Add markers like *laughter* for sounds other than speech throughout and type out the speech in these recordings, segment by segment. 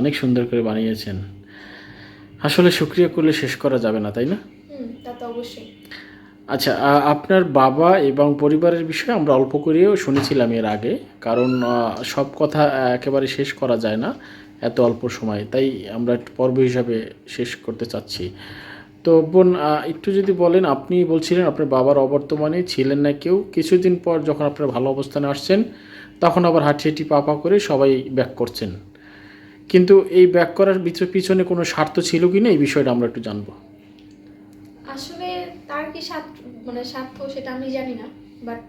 অনেক সুন্দর করে বানিয়েছেন। আসলে শুক্রিয়া করলে শেষ করা যাবে না তাই না? হুম তা তো অবশ্যই। আচ্ছা আপনার বাবা এবং পরিবারের বিষয়ে আমরা অল্প করেও শুনেছিলাম এর আগে কারণ সব কথা একেবারে শেষ করা যায় না এত অল্প সময়। তাই আমরা একটু পর্ব হিসাবে শেষ করতে চাচ্ছি। তো বোন একটু যদি বলেন আপনি বলছিলেন আপনার বাবার অবর্তমানে ছিলেন না কেউ কিছুদিন পর যখন আপনার ভালো অবস্থানে আসছেন তখন আবার হাঁটি হাঁটি পা পা করে সবাই ব্যাক করছেন। কিন্তু এই ব্যাক করার পিছনে কোনো স্বার্থ ছিল কি না, এই বিষয়টা আমরা একটু জানব। আসলে তার কি স্বার্থ মানে স্বার্থ সেটা আমি জানি না বাট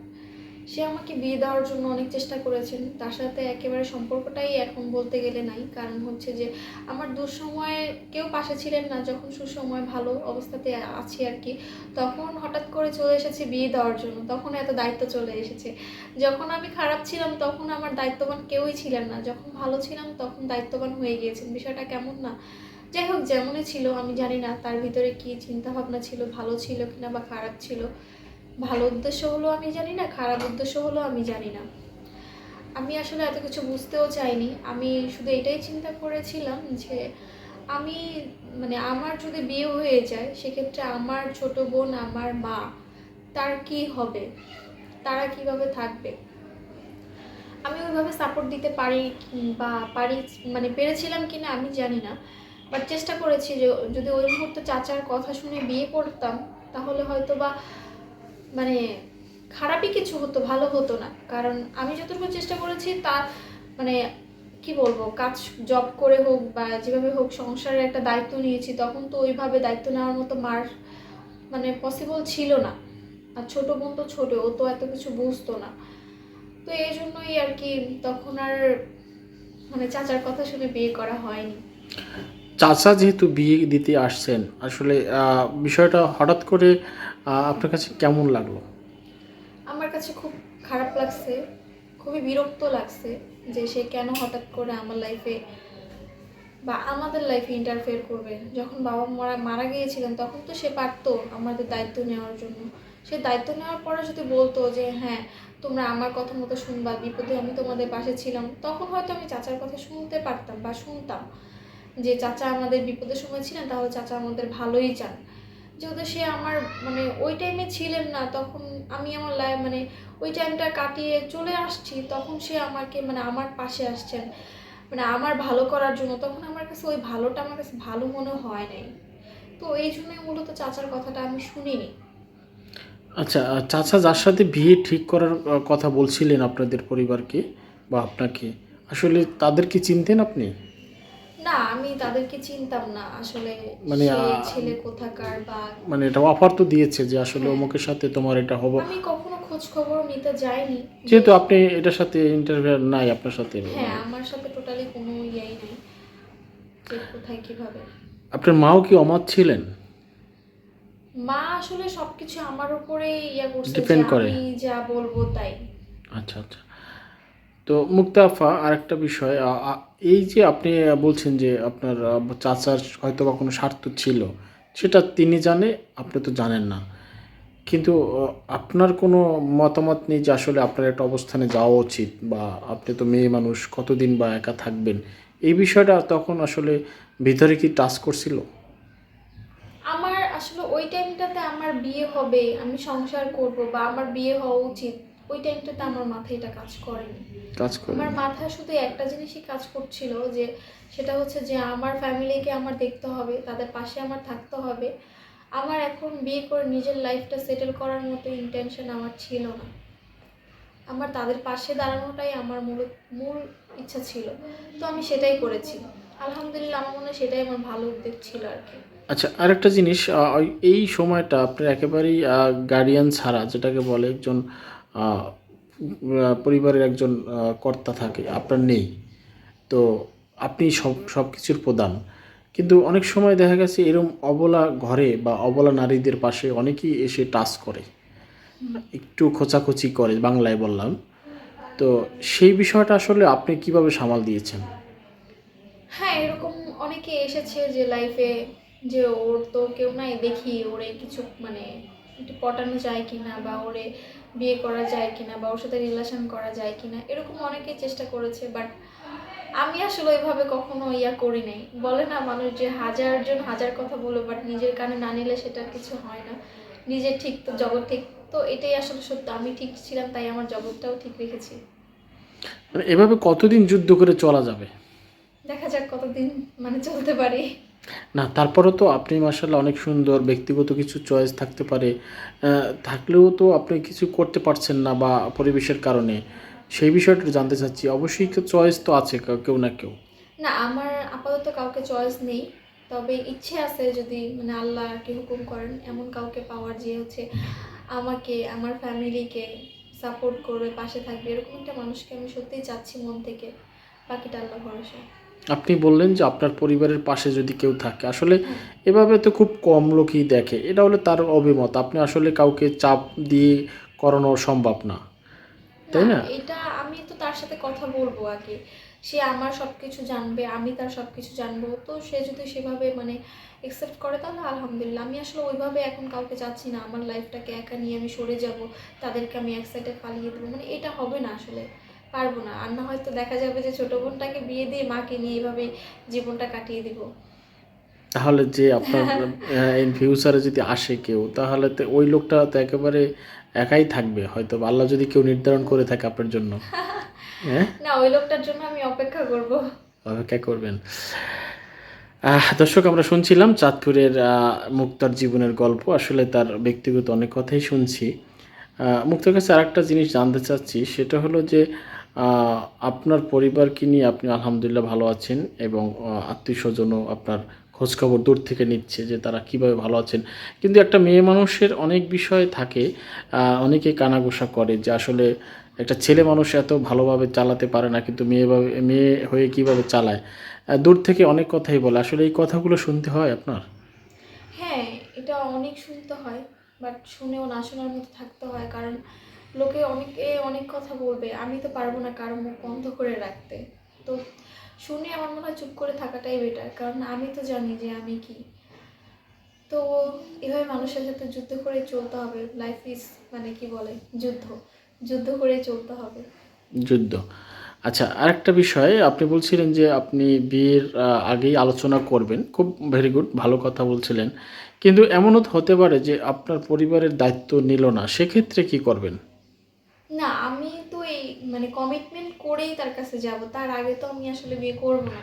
সে আমাকে বিয়ে দেওয়ার জন্য অনেক চেষ্টা করেছেন। তার সাথে একেবারে সম্পর্কটাই এখন বলতে গেলে নাই। কারণ হচ্ছে যে, আমার দুঃসময়ে কেউ পাশে ছিলেন না। যখন সুসময় ভালো অবস্থাতে আছি আর কি, তখন হঠাৎ করে চলে এসেছে বিয়ে দেওয়ার জন্য। তখন এত দায়িত্ব চলে এসেছে। যখন আমি খারাপ ছিলাম, তখন আমার দায়িত্ববান কেউই ছিলেন না। যখন ভালো ছিলাম, তখন দায়িত্ববান হয়ে গিয়েছেন। বিষয়টা কেমন না। যাই হোক, যেমনই ছিল, আমি জানি না তার ভিতরে কি চিন্তা ভাবনা ছিল, ভালো ছিল কিনা বা খারাপ ছিল। ভালো উদ্দেশ্য হলো আমি জানি না, খারাপ উদ্দেশ্য হলো আমি জানি না। আমি আসলে এত কিছু বুঝতেও চাইনি। আমি শুধু এটাই চিন্তা করেছিলাম যে আমি মানে আমার যদি বিয়ে হয়ে যায়, সেক্ষেত্রে আমার ছোট বোন, আমার মা, তার কি হবে? তারা কীভাবে থাকবে? আমি ওইভাবে সাপোর্ট দিতে পারি বা পারি মানে পেরেছিলাম কিনা আমি জানি না। বাট চেষ্টা করেছি যে যদি ওই মুহূর্তে চাচার কথা শুনে বিয়ে করতাম, তাহলে হয়তো বা মানে খারাপই কিছু হতো, ভালো হতো না। কারণ আমি যতটুকু চেষ্টা করেছি, তা মানে কি বলব, কাজ জব করে হোক বা যেভাবে হোক সংসারের একটা দায়িত্ব নিয়েছি, তখন তো ওইভাবে দায়িত্ব নেওয়ার মতো মার মানে পসিবল ছিল না। আর ছোট বোন তো ছোট, ও তো এত কিছু বুঝতো না। তো এই জন্যই আর কি তখন আর মানে চাচার কথা শুনে বিয়ে করা হয়নি। চাচা যেহেতু বিয়ে দিতে আসছেন, আসলে বিষয়টা হঠাৎ করে আপনার কাছে কেমন লাগল? আমার কাছে খুব খারাপ লাগছে, খুবই বিরক্ত লাগছে যে সে কেন হঠাৎ করে আমার লাইফে বা আমাদের লাইফে ইন্টারফেয়ার করবে। যখন বাবা মারা মারা গিয়েছিলেন, তখন তো সে পারতো আমাদের দায়িত্ব নেওয়ার জন্য। সে দায়িত্ব নেওয়ার পরে যদি বলতো যে হ্যাঁ তোমরা আমার কথা মতো শুনবা, বিপদে আমি তোমাদের পাশে ছিলাম, তখন হয়তো আমি চাচার কথা শুনতে পারতাম বা শুনতাম। যে, চাচা আমাদের বিপদের সময় ছিলেন, তাহলে চাচা আমাদের ভালোই চান। যেহেতু সে আমার মানে ওই টাইমে ছিলেন না, তখন আমি আমার লাইফ মানে ওই টাইমটা কাটিয়ে চলে আসছি, তখন সে আমাকে মানে আমার পাশে আসছেন। মানে আমার ভালো করার জন্য, তখন আমার কাছে ওই ভালোটা আমার কাছে ভালো মনে হয় নাই। তো এই জন্যই মূলত চাচার কথাটা আমি শুনিনি। আচ্ছা চাচা যার সাথে বিয়ে ঠিক করার কথা বলছিলেন আপনাদের পরিবারকে বা আপনাকে, আসলে তাদের কি চিনতেন আপনি? না আমি তাদেরকে চিনতাম না আসলে মানে, ছেলে কোথাকার বা মানে এটা অফার তো দিয়েছে যে আসলে হ্যাঁ। অমুকের সাথে তোমার এটা হব। আমি কখনো খোঁজ খবর নিতে যাইনি। যেহেতু আপনি এটার সাথে ইন্টারভিউ নাই আপনার সাথে। হ্যাঁ আমার সাথে টোটালি কোনো ইয়াই নাই যে কোথায় কীভাবে। আপনার মাও কি অমত ছিলেন? মা আসলে সবকিছু আমার উপরে ইয়া করছে Depend করে। আমি যা বলব তাই। আচ্ছা আচ্ছা। তো মুক্তাফা, আরেকটা বিষয় এই যে আপনি বলছেন যে আপনার চাচার হয়তো বা কোনো স্বার্থ ছিল, সেটা তিনি জানে, আপনি তো জানেন না। কিন্তু আপনার কোনো মতামত নেই যে আসলে আপনার একটা অবস্থানে যাওয়া উচিত বা আপনি তো মেয়ে মানুষ, কতদিন বা একা থাকবেন? এই বিষয়টা তখন আসলে ভিতরে কি টাচ করছিল? আমার আসলে ওই টাইমটাতে আমার বিয়ে হবে, আমি সংসার করব বা আমার বিয়ে হওয়া উচিত। ওই টাইমটাতে আমার মাথায় এটা কাজ করেনি। কাজ করে। আমার মাথায় শুধু একটা জিনিসই কাজ করছিল যে সেটা হচ্ছে যে আমার ফ্যামিলিকে আমার দেখতে হবে তাদের পাশে আমার থাকতে হবে। আমার এখন বিয়ে করে নিজের লাইফটা সেটেল করার মতো ইন্টেনশন আমার ছিল না। আমার তাদের পাশে দাঁড়ানোটাই আমার মূল মূল ইচ্ছা ছিল। তো আমি সেটাই করেছি। আলহামদুলিল্লাহ আমার মনে হয় সেটাই আমার ভালো উদ্যোগ ছিল আর কি। আচ্ছা আরেকটা জিনিস এই সময়টা আপনার একেবারেই গার্ডিয়ান ছাড়া যেটাকে বলে একজন পরিবারের একজন কর্তা থাকে, আপনার নেই। তো আপনি সব সব কিছুর প্রদান কিন্তু অনেক সময় দেখা গেছে এরম অবলা ঘরে বা অবলা নারীদের পাশে অনেকেই এসে টাচ করে। একটু খোঁচাখুচি করে, বাংলায় বললাম। তো সেই বিষয়টা আসলে আপনি কীভাবে সামাল দিয়েছেন? হ্যাঁ এরকম অনেকে এসেছে যে লাইফে যে ওর তো কেউ নাই, দেখি ওরে কিছু মানে একটু পটানো যায় কিনা বা ওরে বিয়ে করা যায় কিনা বা ওর সাথে রিলেশন করা যায় কিনা এরকম অনেকে চেষ্টা করেছে বাট আমি আসলে ওইভাবে কখনো ইয়া করি নাই। বলে না মানুষ যে হাজার জন হাজার কথা বলো বাট নিজের কানে না নিলে সেটা কিছু হয় না। নিজের ঠিক তো জগৎ ঠিক তো এটাই আসলে সত্য। আমি ঠিক ছিলাম তাই আমার জগৎটাও ঠিক রেখেছি। এভাবে কতদিন যুদ্ধ করে চলা যাবে? দেখা যাক কতদিন মানে চলতে পারি। না, তারপরেও তো আপনি মার্শাল্লাহ অনেক সুন্দর ব্যক্তিগত কিছু চয়েস থাকতে পারে। থাকলেও তো আপনি কিছু করতে পারছেন না বা পরিবেশের কারণে। সেই বিষয়টা জানতে চাচ্ছি। অবশ্যই চয়েস তো আছে কেউ না কেউ। না, আমার আপাতত কাউকে চয়েস নেই। তবে ইচ্ছে আছে যদি মানে আল্লাহ আর কি হুকুম করেন, এমন কাউকে পাওয়ার যে হচ্ছে আমাকে, আমার ফ্যামিলিকে সাপোর্ট করবে, পাশে থাকবে, এরকম একটা মানুষকে আমি সত্যিই চাচ্ছি মন থেকে। বাকিটা আল্লাহ ভরসা। আপনি বললেন যে আপনার পরিবারের পাশে যদি কেউ থাকে আসলে এভাবে তো খুব কম লোকই দেখে। এটা হলে তার অভিমত। আপনি আসলে কাউকে চাপ দিয়ে করানো সম্ভব না। তাই না? এটা আমি তো তার সাথে কথা বলব আগে। সে আমার সব কিছু জানবে আমি তার সব কিছু জানব। তো সে যদি সেভাবে মানে একসেপ্ট করে তাহলে আলহামদুলিল্লাহ। আমি আসলে ওইভাবে এখন কাউকে চাচ্ছি না। আমার লাইফটাকে একা নিয়ে আমি সরে যাব তাদেরকে আমি এক সাইডে পালিয়ে দেবো। মানে এটা হবে না আসলে। পারব না। আর না হয়তো দেখা যাবে যে ছোট বোনটাকে বিয়ে দিয়ে মাকে নিয়ে এইভাবে জীবনটা কাটিয়ে দিব। তাহলে যে আপনার ইন ফিউচারে যদি আসে কেউ তাহলে তো ওই লোকটা তো একেবারে একাই থাকবে। হয়তো আল্লাহ যদি কেউ নির্ধারণ করে থাকে আপনার জন্য। *laughs* হ্যাঁ? না ওই লোকটার জন্য আমি অপেক্ষা করব। অপেক্ষা করবেন। দর্শক আমরা শুনছিলাম চাঁদপুরের মুক্তার জীবনের গল্প। আসলে তার ব্যক্তিগত অনেক কথাই শুনছি। মুক্তার কাছে আরেকটা জিনিস জানতে চাচ্ছি সেটা হলো যে আপনার পরিবারকে নিয়ে আপনি আলহামদুলিল্লাহ ভালো আছেন এবং আত্মীয় স্বজনও আপনার খোঁজখবর দূর থেকে নিচ্ছে যে তারা কীভাবে ভালো আছেন। কিন্তু একটা মেয়ে মানুষের অনেক বিষয় থাকে অনেকে কানাঘোষা করে যে আসলে একটা ছেলে মানুষ এত ভালোভাবে চালাতে পারে না, কিন্তু মেয়েভাবে মেয়ে হয়ে কীভাবে চালায়? দূর থেকে অনেক কথাই বলে। আসলে এই কথাগুলো শুনতে হয় আপনার? হ্যাঁ এটা অনেক শুনতে হয় বাট শুনেও না, শোনার মতো থাকতে হয়, কারণ লোকে অনেকে অনেক কথা বলবে, আমি তো পারব না কারও মুখ বন্ধ করে রাখতে। তো শুনে আমার মনে হয় চুপ করে থাকাটাই বেটার কারণ আমি তো জানি যে আমি কি। তো এভাবে মানুষের সাথে যুদ্ধ করে চলতে হবে লাইফ ইজ মানে কি বলে, যুদ্ধ। যুদ্ধ করে চলতে হবে। যুদ্ধ। আচ্ছা আর একটা বিষয়, আপনি বলছিলেন যে আপনি বিয়ের আগেই আলোচনা করবেন, খুব ভেরি গুড ভালো কথা বলছিলেন। কিন্তু এমনও হতে পারে যে আপনার পরিবারের দায়িত্ব নিল না, সেক্ষেত্রে কি করবেন? না আমি তো এই মানে কমিটমেন্ট করেই তার কাছে যাব। তার আগে তো আমি আসলে বিয়ে করব না।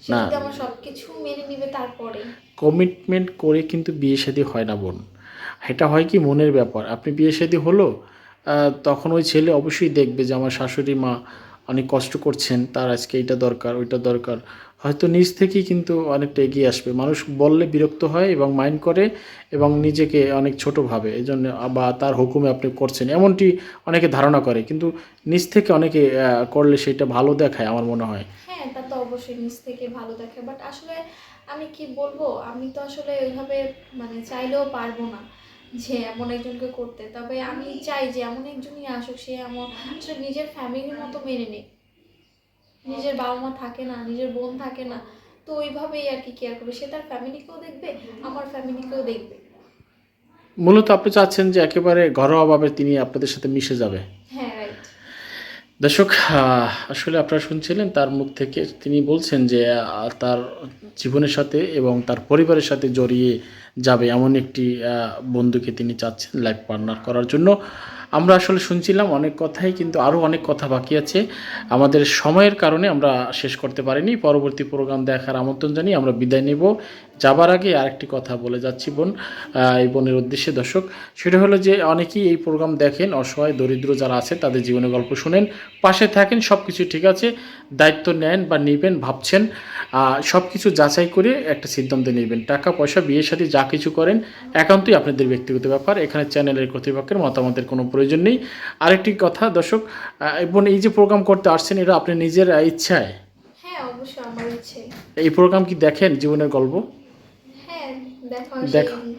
সে। যদি আমার সব কিছু মেনে নিবে তারপরে। কমিটমেন্ট করে কিন্তু বিয়ে শাদী হয় না বোন। এটা হয় কি মনের ব্যাপার। আপনি বিয়ে শাদী হলো আহ, তখন ওই ছেলে অবশ্যই দেখবে যে আমার শাশুড়ি মা অনেক কষ্ট করছেন তার আজকে এইটা দরকার ওইটা দরকার। হয়তো নিজ থেকেই কিন্তু অনেকটা এগিয়ে আসবে। মানুষ বললে বিরক্ত হয় এবং মাইন্ড করে এবং নিজেকে অনেক ছোট ভাবে। এই জন্য বা তার হুকুমে আপনি করছেন। এমনটি অনেকে ধারণা করে। কিন্তু নিজ থেকে অনেকে করলে সেটা ভালো দেখায় আমার মনে হয়। হ্যাঁ তা তো অবশ্যই নিজ থেকে ভালো দেখে। বাট আসলে আমি কি বলব? আমি তো আসলে ওইভাবে মানে চাইলেও পারব না যে এমন একজনকে করতে। তবে আমি চাই যে এমন একজনই আসুক, সে এমন আসলে নিজের ফ্যামিলির মতো মেনে নেই নিজের বাবা মা থাকে না নিজের বোন থাকে না তো ওইভাবেই আর কি কেয়ার করবে। সে তার ফ্যামিলিকেও দেখবে আমার ফ্যামিলিকেও দেখবে। মূলত আপনি চাচ্ছেন যে একেবারে ঘরোয়াভাবে তিনি আপনাদের সাথে মিশে যাবে। হ্যাঁ দর্শক আসলে আপনারা শুনছিলেন তার মুখ থেকে তিনি বলছেন যে তার জীবনের সাথে এবং তার পরিবারের সাথে জড়িয়ে যাবে এমন একটি বন্ধুকে তিনি চাচ্ছেন লাইফ পার্টনার করার জন্য। আমরা আসলে শুনছিলাম অনেক কথাই, কিন্তু আরও অনেক কথা বাকি আছে। আমাদের সময়ের কারণে আমরা শেষ করতে পারিনি। পরবর্তী প্রোগ্রাম দেখার আমন্ত্রণ জানিয়ে আমরা বিদায় নেব। যাবার আগে আরেকটি কথা বলে যাচ্ছি বোন এই বোনের উদ্দেশ্যে। দর্শক সেটা হলো যে অনেকেই এই প্রোগ্রাম দেখেন অসহায় দরিদ্র যারা আছে তাদের জীবনের গল্প শুনেন পাশে থাকেন সব কিছু ঠিক আছে দায়িত্ব নেন বা নেবেন ভাবছেন সব কিছু যাচাই করে একটা সিদ্ধান্ত নেবেন। টাকা পয়সা বিয়ের সাথে যা কিছু করেন একান্তই আপনাদের ব্যক্তিগত ব্যাপার এখানে চ্যানেলের কর্তৃপক্ষের মতামতের কোনো প্রয়োজন নেই। আরেকটি কথা দর্শক এবং এই যে প্রোগ্রাম করতে আসছেন এটা আপনি নিজের ইচ্ছায়? হ্যাঁ অবশ্যই আমার ইচ্ছে এই প্রোগ্রাম কি দেখেন জীবনের গল্প?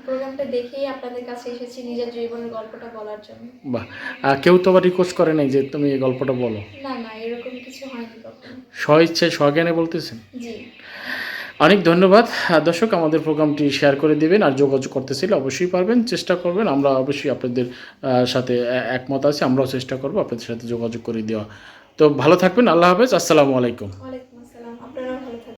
প্রোগ্রামটা দেখেই আপনাদের কাছে এসেছি নিজের জীবনের গল্পটা বলার জন্য। বা কেউ তো আবার রিকোয়েস্ট করে নাই যে তুমি এই গল্পটা বলো। না না এরকম কিছু হয়নি কখনো। স্ব ইচ্ছায় স্বজ্ঞানে বলতেছেন? জি। অনেক ধন্যবাদ। দর্শক আমাদের প্রোগ্রামটি শেয়ার করে দিবেন আর যোগাযোগ করতে চাইলে অবশ্যই পারবেন। চেষ্টা করবেন আমরা অবশ্যই আপনাদের সাথে একমত আছি আমরাও চেষ্টা করব আপনাদের সাথে যোগাযোগ করে দেওয়া। তো ভালো থাকবেন আল্লাহ হাফেজ আসসালামু আলাইকুম।